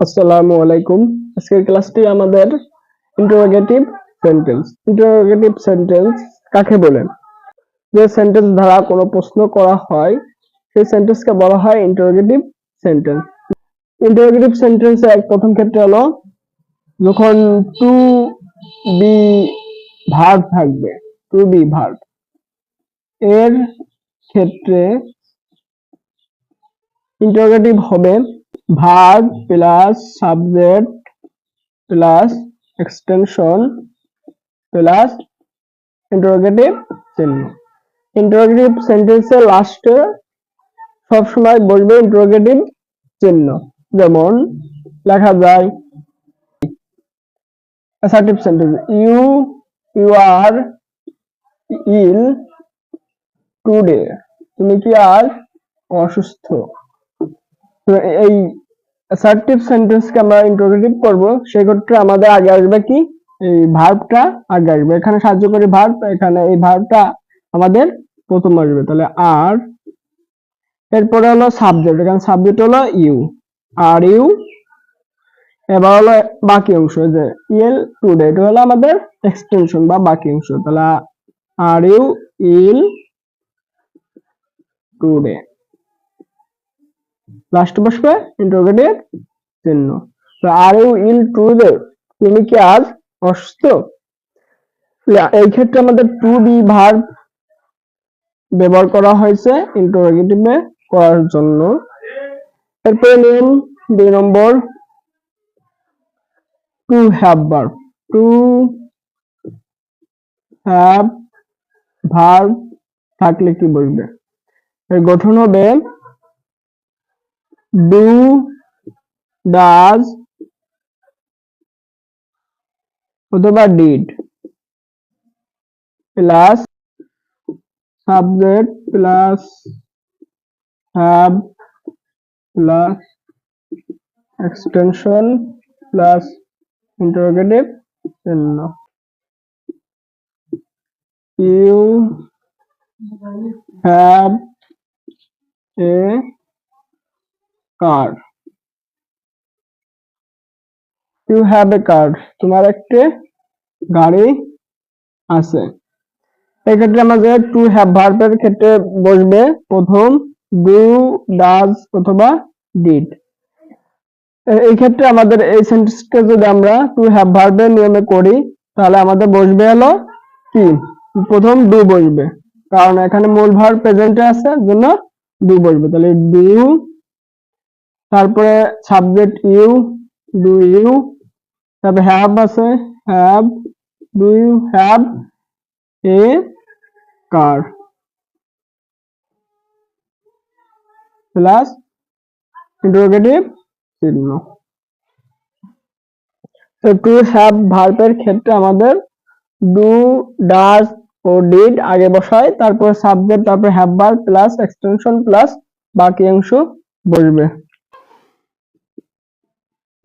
আসসালামু আলাইকুম। আজকের ক্লাসটি আমাদের ইন্টারোগেটিভ সেন্টেন্স ইন্টারোগেটিভ সেন্টেন্স কাকে বলে? যে সেন্টেন্স দ্বারা কোনো প্রশ্ন করা হয়, সেই সেন্টেন্সকে বলা হয় ইন্টারোগেটিভ সেন্টেন্স ইন্টারোগেটিভ সেন্টেন্সে এক প্রথম ক্ষেত্রে হলো, যখন টু বি ভার্ব থাকবে টু বি ভার্ব এর ক্ষেত্রে ইন্টারোগেটিভ হবে verb plus subject plus extension plus interrogative চিহ্ন। ইন্টারোগেটিভ সেন্টেন্সের লাস্টে সবসময় বলবে ইন্টারোগেটিভ চিহ্ন। যেমন লেখা যায় assertive sentence you you are ill today তুমি কি আজ অসুস্থ? এই অ্যাসার্টিভ সেন্টেন্সকে আমরা ইন্টারোগেটিভ করব সেই ক্ষেত্রে আমাদের আগে আসবে কি? এই ভার্বটা আগে আসবে। এখানে সাহায্যকারী ভার্ব এখানে এই ভার্বটা আমাদের প্রথম আসবে। তাহলে আর, এরপরে হলো সাবজেক্ট এখানে সাবজেক্ট হলো ইউ আর ইউ এবার হলো বাকি অংশ যে ইল টুডে এটা হলো আমাদের এক্সটেনশন বা বাকি অংশ। তাহলে are you ill today last বসবে ইন্টারোগেটিভ চিহ্ন। আর ইউ ইল টুডে তুমি কি আজ অসুস্থ? এই ক্ষেত্রে আমাদের টু বি ভার্ব ব্যবহার করা হয়েছে ইন্টারোগেটিভে করার জন্য। এরপরে নিন দুই নম্বর to have verb to have verb থাকলে কি বলবে এর গঠন হবে ডু ডাজ অথবা did plus subject plus have plus extension plus interrogative চিহ্ন। You have a car you have a car তোমার একটি গাড়ি আছে। এক্ষেত্রে আমাদের টু হ্যাভ ভার্বের ক্ষেত্রে বসবে প্রথম ডু ডাজ অথবা ডিড এই ক্ষেত্রে আমাদের এই সেন্টেন্সকে যদি আমরা টু হ্যাভ ভার্বের নিয়মে করি, তাহলে আমাদের বসবে হলো কি? প্রথম ডু বসবে। কারণ এখানে মূল ভার্ব প্রেজেন্টে আছে, জন্য ডু বসবে। তাহলে ডু তারপরে সাবজেক্ট ইউ ডু ইউ তারপরে হ্যাভ আছে have do you have a car plus interrogative চিহ্ন। তো টু হ্যাভ ভার্বের ক্ষেত্রে আমাদের ডু ডাজ ও ডিড আগে বসায়, তারপর সাবজেক্ট তারপর have verb plus extension plus বাকি অংশ বসবে।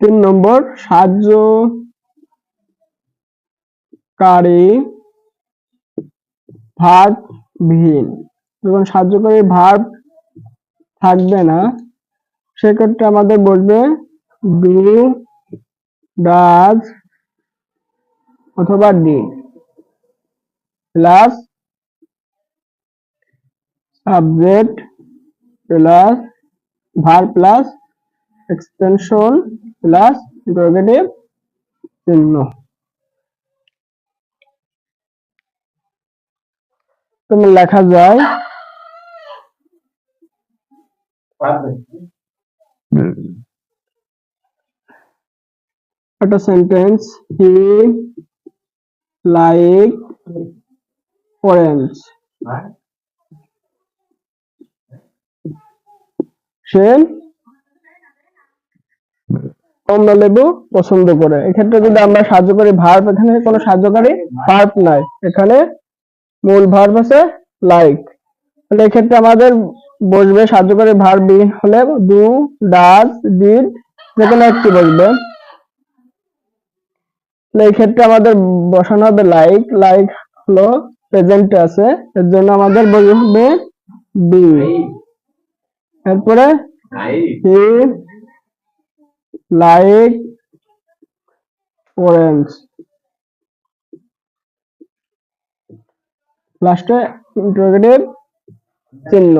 তিন নম্বর, সাহায্যকারী ভার্ব ভিন যখন সাহায্যকারী ভার্ব থাকবে না, সেক্ষেত্রে আমাদের বলবে ডু ডাজ অথবা did plus subject plus verb plus extension plus interrogative চিহ্ন তুমি লেখা যায় একটা সেন্টেন্স হি লাইক অরেঞ্জ সে কমলা লেবু পছন্দ করে। এক্ষেত্রে যদি আমরা সাহায্যকারী ভার্ব এখানে কোনো সাহায্যকারী ভার্ব নাই। এখানে মূল ভার্ব আছে লাইক তাহলে এক্ষেত্রে আমাদের বসবে সাহায্যকারী ভার্ব বি হলে ডু ডাজ ডিড যে কোনো একটি বসবে। এই ক্ষেত্রে আমাদের বসানো হবে লাইক লাইক হলো প্রেজেন্টে আছে এর জন্য আমাদের বসবে বি এরপরে হি লাইক অরেঞ্জ লাস্টে ইন্টারোগেটিভ চিহ্ন।